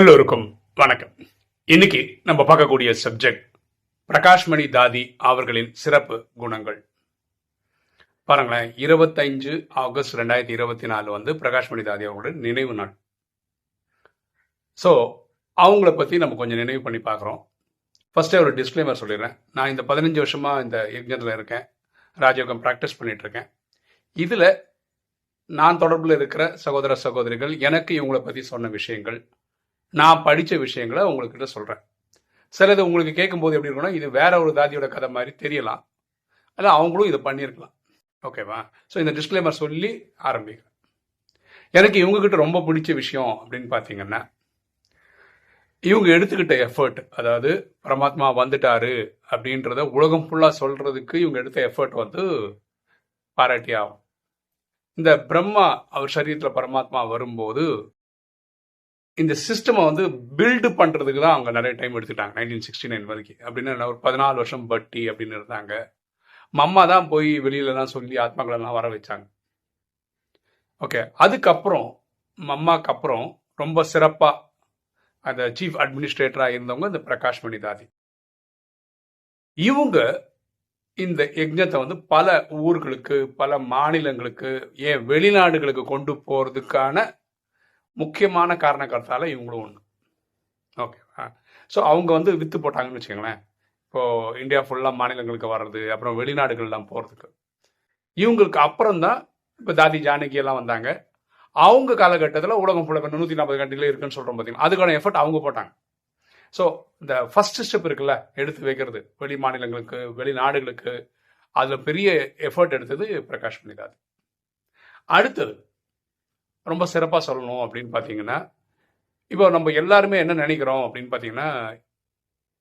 எல்லோருக்கும் வணக்கம். இன்னைக்கு நம்ம பார்க்கக்கூடிய சப்ஜெக்ட் பிரகாஷ்மணி தாதி அவர்களின் சிறப்பு குணங்கள். பாருங்களேன் இருபத்தஞ்சு ஆகஸ்ட் ரெண்டாயிரத்தி இருபத்தி நாலு வந்து பிரகாஷ்மணி தாதி அவங்களோட நினைவு நாள். ஸோ அவங்கள பற்றி நம்ம கொஞ்சம் நினைவு பண்ணி பார்க்குறோம். ஃபஸ்ட்டே ஒரு டிஸ்க்ளைமர் சொல்லிடுறேன். நான் இந்த பதினஞ்சு வருஷமாக இந்த யஜ்ஞத்தில் இருக்கேன். ராஜயோகம் ப்ராக்டிஸ் பண்ணிகிட்ருக்கேன் இதில் நான் தொடர்பில் இருக்கிற சகோதர சகோதரிகள் எனக்கு இவங்களை பற்றி சொன்ன விஷயங்கள் நான் படித்த விஷயங்களை உங்கள்கிட்ட சொல்கிறேன் சிலது உங்களுக்கு கேட்கும்போது எப்படி இருக்கும்னா இது வேற ஒரு தாதியோட கதை மாதிரி தெரியலாம். அதில் அவங்களும் இதை பண்ணியிருக்கலாம். ஓகேவா? ஸோ இந்த டிஸ்க்ளைமர் சொல்லி ஆரம்பிக்கிறேன். எனக்கு இவங்கக்கிட்ட ரொம்ப பிடிச்ச விஷயம் அப்படின்னு பார்த்தீங்கன்னா இவங்க எடுத்துக்கிட்ட எஃபர்ட் அதாவது பரமாத்மா வந்துட்டாரு அப்படின்றத உலகம் ஃபுல்லாக சொல்கிறதுக்கு இவங்க எடுத்த எஃபர்ட் வந்து பாராட்டி ஆகும் இந்த பிரம்மா அவர் சரீரத்தில் பரமாத்மா வரும்போது இந்த சிஸ்டமை வந்து பில்டு பண்ணுறதுக்கு தான் அவங்க நிறைய டைம் எடுத்துட்டாங்க. நைன்டீன் சிக்ஸ்டி நைன் வரைக்கும். அப்படின்னு ஒரு பதினாலு வருஷம் பட்டி அப்படின்னு இருந்தாங்க. மம்மா தான் போய் வெளியிலலாம் சொல்லி ஆத்மாக்களெல்லாம் வர வச்சாங்க. ஓகே அதுக்கப்புறம் மம்மாக்கு அப்புறம் ரொம்ப சிறப்பாக அந்த சீஃப் அட்மினிஸ்ட்ரேட்டராக இருந்தவங்க இந்த பிரகாஷ் மணிதாதி. இவங்க இந்த யஜ்ஞத்தை வந்து பல ஊர்களுக்கு பல மாநிலங்களுக்கு ஏன் வெளிநாடுகளுக்கு கொண்டு போகிறதுக்கான முக்கியமான காரணக்கர்த்தால இவங்களும் ஒன்று ஓகே ஸோ அவங்க வந்து வித்து போட்டாங்கன்னு வச்சுக்கோங்களேன். இப்போது இந்தியா ஃபுல்லாக மாநிலங்களுக்கு வர்றது அப்புறம் வெளிநாடுகள்லாம் போகிறதுக்கு இவங்களுக்கு அப்புறம் தான் இப்போ தாதி ஜானகி எல்லாம் வந்தாங்க. அவங்க காலகட்டத்தில் உலகம் ஃபுல்லாக நூற்றி நாற்பது கண்ட்ரில இருக்குன்னு சொல்கிறோம் பார்த்தீங்கன்னா அதுக்கான எஃபர்ட் அவங்க போட்டாங்க. ஸோ இந்த ஃபர்ஸ்ட் ஸ்டெப் இருக்குல்ல எடுத்து வைக்கிறது. வெளி மாநிலங்களுக்கு வெளிநாடுகளுக்கு அதில் பெரிய எஃபர்ட் எடுத்தது பிரகாஷ் பண்ணிடாது அடுத்தது ரொம்ப சிறப்பாக சொல்லணும் அப்படின்னு பார்த்தீங்கன்னா இப்போ நம்ம எல்லாருமே என்ன நினைக்கிறோம் அப்படின்னு பார்த்தீங்கன்னா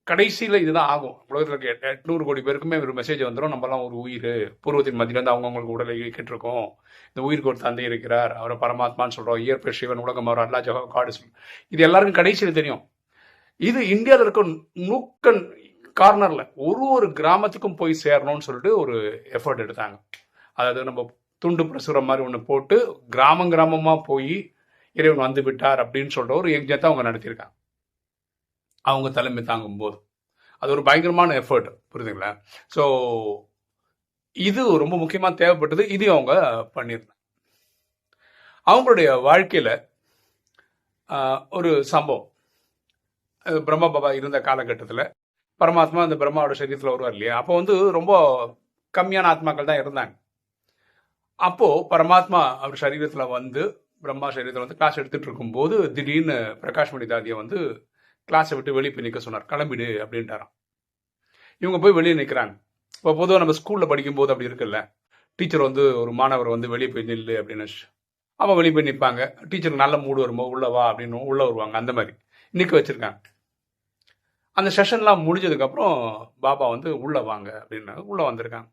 கடைசியில் இதுதான் ஆகும். உலகத்தில் இருக்க எட்நூறு கோடி பேருக்குமே ஒரு மெசேஜ் வந்துடும் நம்மலாம் ஒரு உயிர். பூர்வத்தின் மத்தியிலேருந்து அவங்கவுங்களுக்கு உடலை கேட்டிருக்கோம் இந்த உயிருக்கு ஒரு தந்தை இருக்கிறார். அவரை பரமாத்மான்னு சொல்கிறோம் இயற்பை சிவன் உலகம் அவர் அல்லா ஜகா காடு இது எல்லாருக்கும் கடைசியில் தெரியும். இது இந்தியாவில் இருக்க நூக்கன் கார்னரில் ஒரு ஒரு கிராமத்துக்கும் போய் சேரணும்னு சொல்லிட்டு ஒரு எஃபர்ட் எடுத்தாங்க. அதாவது நம்ம துண்டு பிரசுரம் மாதிரி ஒன்று போட்டு கிராமம் கிராமமாக போய் இறைவன் வந்து விட்டார் அப்படின்னு சொல்கிற ஒரு யஜ்ஞத்தை அவங்க நடத்தியிருக்காங்க. அவங்க தலைமை தாங்கும் போது அது ஒரு பயங்கரமான எஃபர்ட் புரியுதுங்களா? ஸோ இது ரொம்ப முக்கியமாக தேவைப்பட்டது இதையும் அவங்க பண்ணியிருந்தாங்க. அவங்களுடைய வாழ்க்கையில் ஒரு சம்பவம். அது பிரம்ம பாபா இருந்த காலகட்டத்தில் பரமாத்மா அந்த பிரம்மாவோட சரீரத்தில் வருவார் இல்லையா? அப்போ வந்து ரொம்ப கம்மியான ஆத்மாக்கள் தான் இருந்தாங்க. அப்போ பரமாத்மா அவர் சரீரத்துல வந்து பிரம்மா சரீரத்தில் வந்து கிளாஸ் எடுத்துட்டு இருக்கும்போது திடீர்னு பிரகாஷ் மணி தாதியை வந்து கிளாஸை விட்டு வெளியே போய் நிற்க சொன்னார். கிளம்பிடு அப்படின்ட்டாராம். இவங்க போய் வெளியே நிற்கிறாங்க இப்போ பொதுவாக நம்ம ஸ்கூலில் படிக்கும்போது அப்படி இருக்குல்ல. டீச்சர் வந்து ஒரு மாணவர் வந்து வெளியே போய் நில்லு அப்படின்னு அவன் வெளியே போய் நிற்பாங்க டீச்சருக்கு நல்ல மூடு வரும்போது உள்ள வா அப்படின்னு உள்ளே வருவாங்க. அந்த மாதிரி நிற்க வச்சுருக்காங்க. அந்த செஷன்லாம் முடிஞ்சதுக்கப்புறம் பாபா வந்து உள்ளே வாங்க அப்படின்னு உள்ளே வந்திருக்காங்க.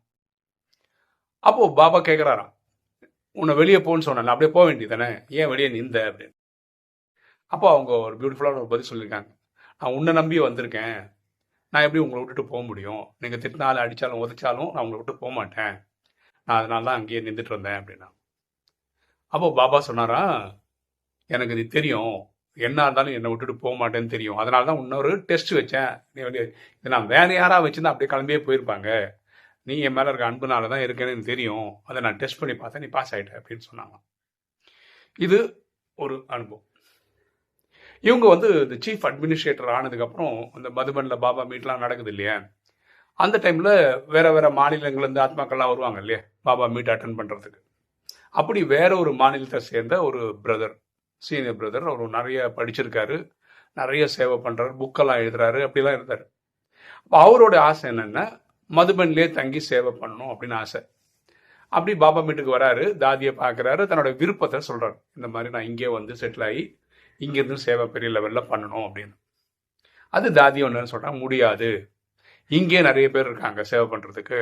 அப்போது பாபா கேட்குறாராம் உன்னை வெளியே போன்னு சொன்னேன் அப்படியே போக வேண்டியதானே ஏன் வெளியே நின்ற அப்படின்னு. அப்போ அவங்க ஒரு பியூட்டிஃபுல்லான ஒரு பதில் சொல்லியிருக்காங்க. நான் உன்னை நம்பி வந்திருக்கேன். நான் எப்படி உங்களை விட்டுட்டு போக முடியும்? நீங்கள் திட்டினாலும் அடித்தாலும் உதைச்சாலும் நான் உங்களை விட்டு போக மாட்டேன். நான் அதனால தான் அங்கேயே நின்றுட்டு இருந்தேன் அப்படின்னா. அப்போ பாபா சொன்னாரா எனக்கு இது தெரியும். என்ன இருந்தாலும் என்னை விட்டுட்டு போக மாட்டேன்னு தெரியும். அதனால தான் இன்னொரு டெஸ்ட் வச்சேன். நீ வந்து நான் வேற யாராக வச்சுருந்தா அப்படியே கிளம்பியே போயிருப்பாங்க. நீ என் மேலே இருக்க அன்புனால தான் இருக்கேன்னு தெரியும். அதை நான் டெஸ்ட் பண்ணி பார்த்தேன். நீ பாஸ் ஆகிட்ட அப்படின்னு சொன்னாங்க இது ஒரு அனுபவம். இவங்க வந்து இந்த சீஃப் அட்மினிஸ்ட்ரேட்டர் ஆனதுக்கப்புறம் இந்த மதுபனில் பாபா மீட்லாம் நடக்குது இல்லையா? அந்த டைமில் வேற வேற மாநிலங்கள்லேருந்து ஆத்மாக்கள்லாம் வருவாங்க இல்லையா? பாபா மீட் அட்டன் பண்ணுறதுக்கு அப்படி வேற ஒரு மாநிலத்தை சேர்ந்த ஒரு பிரதர் சீனியர் பிரதர் அவர் நிறைய படிச்சிருக்காரு. நிறைய சேவை பண்ணுறாரு புக்கெல்லாம் எழுதுறாரு. அப்படிலாம் இருந்தார். அப்போ அவரோட ஆசை என்னென்னா மதுபன்லேயே தங்கி சேவை பண்ணணும் அப்படின்னு ஆசை. அப்படி பாபா வீட்டுக்கு வராரு தாதியை பார்க்குறாரு தன்னோட விருப்பத்தை சொல்கிறாரு இந்த மாதிரி நான் இங்கே வந்து செட்டில் ஆகி இங்கேருந்து சேவை பெரிய லெவலில் பண்ணணும் அப்படின்னு. அது தாதி ஒன்று சொல்கிறாங்க முடியாது. இங்கே நிறைய பேர் இருக்காங்க சேவை பண்ணுறதுக்கு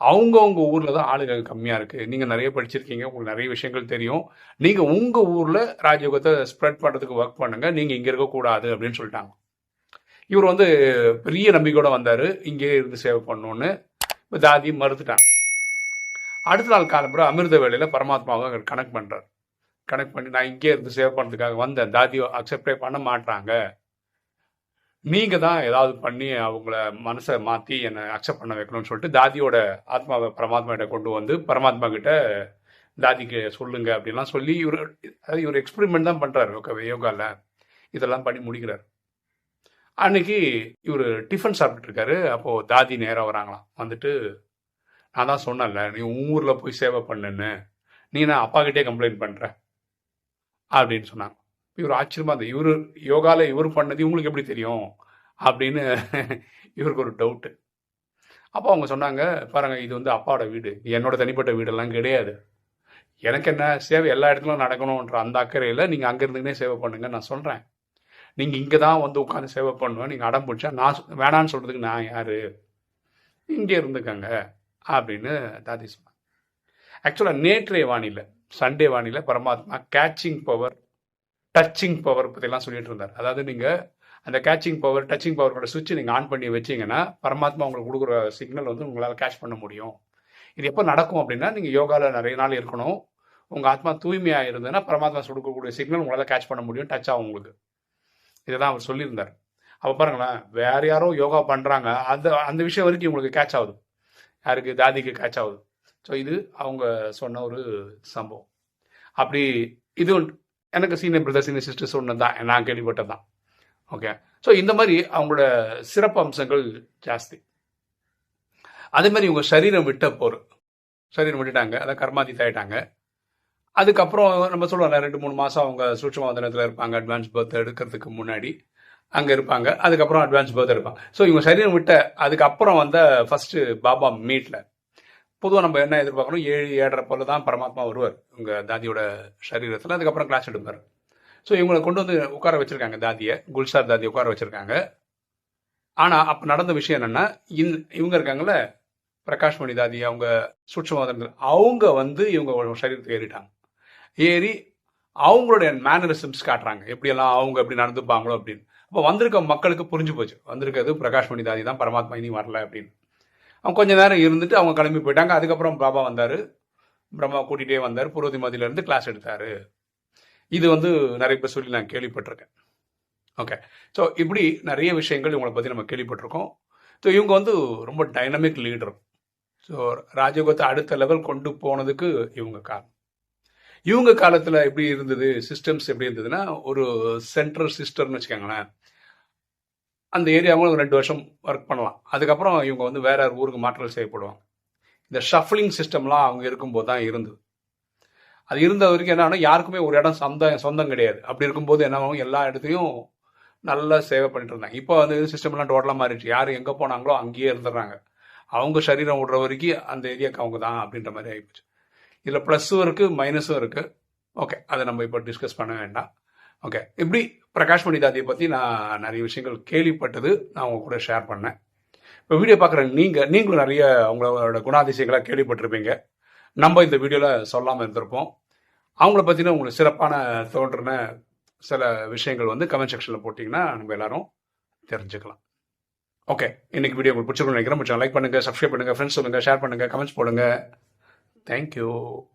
அவங்கவுங்க ஊரில் தான் ஆளுகள் கம்மியாக இருக்குது நீங்கள் நிறைய படிச்சிருக்கீங்க உங்களுக்கு நிறைய விஷயங்கள் தெரியும். நீங்கள் உங்கள் ஊரில் ராஜயோகத்தை ஸ்ப்ரெட் பண்ணுறதுக்கு ஒர்க் பண்ணுங்கள் நீங்கள் இங்கே இருக்கக்கூடாது அப்படின்னு சொல்லிட்டாங்க. இவர் வந்து பெரிய நம்பிக்கையோட வந்தார். இங்கே இருந்து சேவை பண்ணணும்னு இப்போ தாதி மறுத்துட்டாங்க. அடுத்த நாள் காலம்புற அமிர்த வேலையில் பரமாத்மாவை கனெக்ட் பண்ணுறார் கனெக்ட் பண்ணி நான் இங்கே இருந்து சேவ் பண்ணுறதுக்காக வந்தேன். தாதி அக்செப்டே பண்ண மாட்டாங்க நீங்கள் தான் ஏதாவது பண்ணி அவங்கள மனசை மாற்றி என்னை அக்செப்ட் பண்ண வைக்கணும்னு சொல்லிட்டு தாதியோட ஆத்மாவை பரமாத்மா கிட்ட கொண்டு வந்து பரமாத்மா கிட்ட தாதிக்கு சொல்லுங்க அப்படின்லாம் சொல்லி இவர் அதாவது இவர் எக்ஸ்பெரிமெண்ட் தான் பண்ணுறாரு யோகாவில் இதெல்லாம் பண்ணி முடிக்கிறார். அன்னைக்கு இவர் டிஃபன் சாப்பிட்டுட்டு இருக்காரு அப்போது தாதி நேராக வராங்களாம். வந்துட்டு நான் தான் சொன்னேன்ல நீ உன் ஊரில் போய் சேவை பண்ணுன்னு. நீ நான் அப்பாக்கிட்டே கம்ப்ளைண்ட் பண்ணுற அப்படின்னு சொன்னாங்க. இவர் ஆச்சரியமாக இருந்தது இவர் யோகாவில் இவர் பண்ணது இவங்களுக்கு எப்படி தெரியும்? அப்படின்னு இவருக்கு ஒரு டவுட்டு அப்போ அவங்க சொன்னாங்க பாருங்கள் இது வந்து அப்பாவோட வீடு. என்னோட தனிப்பட்ட வீடெல்லாம் கிடையாது. எனக்கு என்ன சேவை எல்லா இடத்துலையும் நடக்கணுன்ற அந்த அக்கறையில் நீங்கள் அங்கே இருந்துக்கினே சேவை பண்ணுங்க நான் சொல்கிறேன் நீங்கள் இங்கே தான் வந்து உட்காந்து சேவை பண்ணுவேன் நீங்கள் அடம் பிடிச்சா நான் வேணான்னு சொல்கிறதுக்கு நான் யார்? இங்கே இருந்துக்கங்க அப்படின்னு தாதி சொன்னாங்க ஆக்சுவலாக நேற்றைய வானிலை சண்டே வானியில் பரமாத்மா கேட்சிங் பவர் டச்சிங் பவர் பற்றிலாம் சொல்லிட்டு இருந்தார். அதாவது நீங்கள் அந்த கேட்சிங் பவர் டச்சிங் பவரோட சுவிட்ச் நீங்கள் ஆன் பண்ணி வச்சீங்கன்னா பரமாத்மா உங்களுக்கு கொடுக்குற சிக்னல் வந்து உங்களால் கேட்ச் பண்ண முடியும். இது எப்போ நடக்கும் அப்படின்னா நீங்கள் யோகாவில் நிறைய நாள் இருக்கணும். உங்கள் ஆத்மா தூய்மையாக இருந்ததுன்னா பரமாத்மா கொடுக்கக்கூடிய சிக்னல் உங்களால் கேட்ச் பண்ண முடியும் டச் ஆகும் உங்களுக்கு. இதுதான் அவர் சொல்லியிருந்தார். அப்போ பாருங்களேன் வேற யாரோ யோகா பண்ணுறாங்க அந்த அந்த விஷயம் வரைக்கும் உங்களுக்கு கேட்ச் ஆகுது. யாருக்கு? தாதிக்கு கேட்ச் ஆகுது. ஸோ இது அவங்க சொன்ன ஒரு சம்பவம். அப்படி இது எனக்கு சீனியர் பிரதர் சீனியர் சிஸ்டர் சொன்னது தான் நான் கேள்விப்பட்டது தான் ஓகே ஸோ இந்த மாதிரி அவங்களோட சிறப்பு அம்சங்கள் ஜாஸ்தி. அதே மாதிரி இவங்க சரீரம் விட்ட போர். சரீரம் விட்டுட்டாங்க அதான் கர்மாதித்தாயிட்டாங்க அதுக்கப்புறம் நம்ம சொல்லுவோம்ல ரெண்டு மூணு மாதம் அவங்க சூட்சம வந்தனத்தில் இருப்பாங்க. அட்வான்ஸ் பர்த் எடுக்கிறதுக்கு முன்னாடி அங்கே இருப்பாங்க. அதுக்கப்புறம் அட்வான்ஸ் பர்த் எடுப்பாங்க. ஸோ இவங்க சரீரம் விட்ட அதுக்கப்புறம் வந்த ஃபர்ஸ்ட் பாபா மீட்டில் பொதுவாக நம்ம என்ன எதிர்பார்க்கணும்? ஏழு ஏழரை போல தான் பரமாத்மா வருவார் உங்கள் தாதியோட சரீரத்தில். அதுக்கப்புறம் கிளாஸ் எடுப்பார். ஸோ இவங்களை கொண்டு வந்து உட்கார வச்சிருக்காங்க தாதியை. குல்சார் தாதியை உட்கார வச்சுருக்காங்க. ஆனால் அப்போ நடந்த விஷயம் என்னென்னா இந் இவங்க இருக்காங்கள்ல பிரகாஷ்மணி தாதி அவங்க சூட்சமாதங்கள் அவங்க வந்து இவங்க சரீரத்துக்கு ஏறிட்டாங்க. ஏறி அவங்களுடைய மேனரிசம்ஸ் காட்டுறாங்க. எப்படியெல்லாம் அவங்க எப்படி நடந்துப்பாங்களோ அப்படின்னு. அப்போ வந்திருக்க மக்களுக்கு புரிஞ்சு போச்சு. வந்திருக்கிறது பிரகாஷ் மணிதாதி தான் பரமாத்மா இனி வரல அப்படின்னு. அவங்க கொஞ்ச நேரம் இருந்துட்டு அவங்க கிளம்பி போயிட்டாங்க. அதுக்கப்புறம் பாபா வந்தார். பிரம்மா கூட்டிகிட்டே வந்தார். பூர்வதி மதியிலேருந்து கிளாஸ் எடுத்தார். இது வந்து நிறைய பேர் சொல்லி நான் கேள்விப்பட்டிருக்கேன். ஓகே ஸோ இப்படி நிறைய விஷயங்கள் இவங்களை பற்றி நம்ம கேள்விப்பட்டிருக்கோம். ஸோ இவங்க வந்து ரொம்ப டைனமிக் லீடர் ஸோ ராஜயோகத்தை அடுத்த லெவல் கொண்டு போனதுக்கு இவங்க காரணம். இவங்க காலத்தில் எப்படி இருந்தது சிஸ்டம்ஸ் எப்படி இருந்ததுன்னா ஒரு சென்ட்ரல் சிஸ்டர்னு வச்சுக்கோங்களேன். அந்த ஏரியாவும் ரெண்டு வருஷம் ஒர்க் பண்ணலாம். அதுக்கப்புறம் இவங்க வந்து வேற ஊருக்கு மாற்றல் செய்யப்படுவாங்க. இந்த ஷஃப்லிங் சிஸ்டம்லாம் அவங்க இருக்கும்போது தான் இருந்தது. அது இருந்த வரைக்கும் என்ன யாருக்குமே ஒரு இடம் சொந்த சொந்தம் கிடையாது. அப்படி இருக்கும்போது என்ன ஆகும்? எல்லா இடத்துலையும் நல்லா சேவை பண்ணிட்டு இருந்தாங்க. இப்போ வந்து சிஸ்டம்லாம் டோட்டலாக மாறிடுச்சு. யார் எங்கே போனாங்களோ அங்கேயே இருந்துடுறாங்க. அவங்க சரீரம் விடுற வரைக்கும் அந்த ஏரியாவுக்கு அவங்க தான் அப்படின்ற மாதிரி ஆகிப்போச்சு இதில் ப்ளஸ்ஸும் இருக்குது மைனஸும் இருக்குது ஓகே அதை நம்ம இப்போ டிஸ்கஸ் பண்ண வேண்டாம். ஓகே இப்படி பிரகாஷ் மணி தாதியை பற்றி நான் நிறைய விஷயங்கள் கேள்விப்பட்டது நான் உங்க கூட ஷேர் பண்ணேன். இப்போ வீடியோ பார்க்குற நீங்கள் நீங்களும் நிறைய அவங்களோட குணாதிசயங்களாக கேள்விப்பட்டிருப்பீங்க. நம்ம இந்த வீடியோவில் சொல்லாமல் இருந்திருப்போம். அவங்கள பற்றின உங்களுக்கு சிறப்பான தோன்றின சில விஷயங்கள் வந்து கமெண்ட் செக்ஷனில் போட்டிங்கன்னா நம்ம எல்லாரும் தெரிஞ்சுக்கலாம். ஓகே இன்னைக்கு வீடியோ உங்களுக்கு பிடிச்சிருக்கும் நினைக்கிறேன். கொஞ்சம் லைக் பண்ணுங்கள் சப்ஸ்கிரைப் பண்ணுங்கள் ஃப்ரெண்ட்ஸ் சொல்லுங்கள் ஷேர் பண்ணுங்கள் கமெண்ட்ஸ் Thank you.